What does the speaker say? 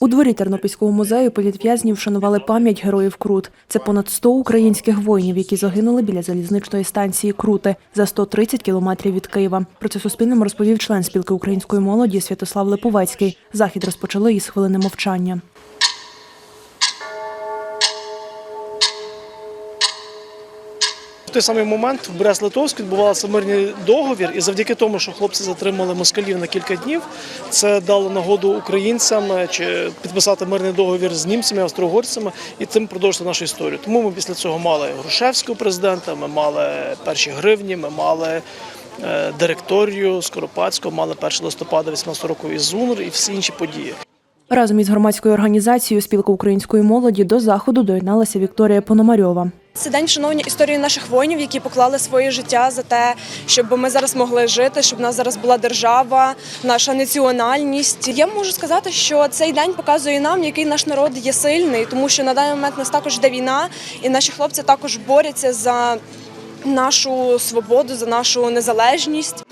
У дворі Тернопільського музею політв'язнів вшанували пам'ять героїв Крут. Це понад 100 українських воїнів, які загинули біля залізничної станції Крути за 130 кілометрів від Києва. Про це Суспільним розповів член спілки української молоді Святослав Липовецький. Захід розпочали із хвилини мовчання. Той самий момент в Брест-Литовськ відбувався мирний договір, і завдяки тому, що хлопці затримали москалів на кілька днів, це дало нагоду українцям е, чи підписати мирний договір з німцями, австро-угорцями і тим продовжити нашу історію. Тому ми після цього мали Грушевського президента, ми мали перші гривні, ми мали. е, Директорію Скоропадського мали 1 листопада 18 року і ЗУНР і всі інші події. Разом із громадською організацією Спілка української молоді до заходу доєдналася Вікторія Пономарьова. Це день вшановування історії наших воїнів, які поклали своє життя за те, щоб ми зараз могли жити, щоб в нас зараз була держава, наша національність. Я можу сказати, що цей день показує нам, який наш народ є сильний, тому що на даний момент у нас також йде війна, і наші хлопці також борються за нашу свободу, за нашу незалежність.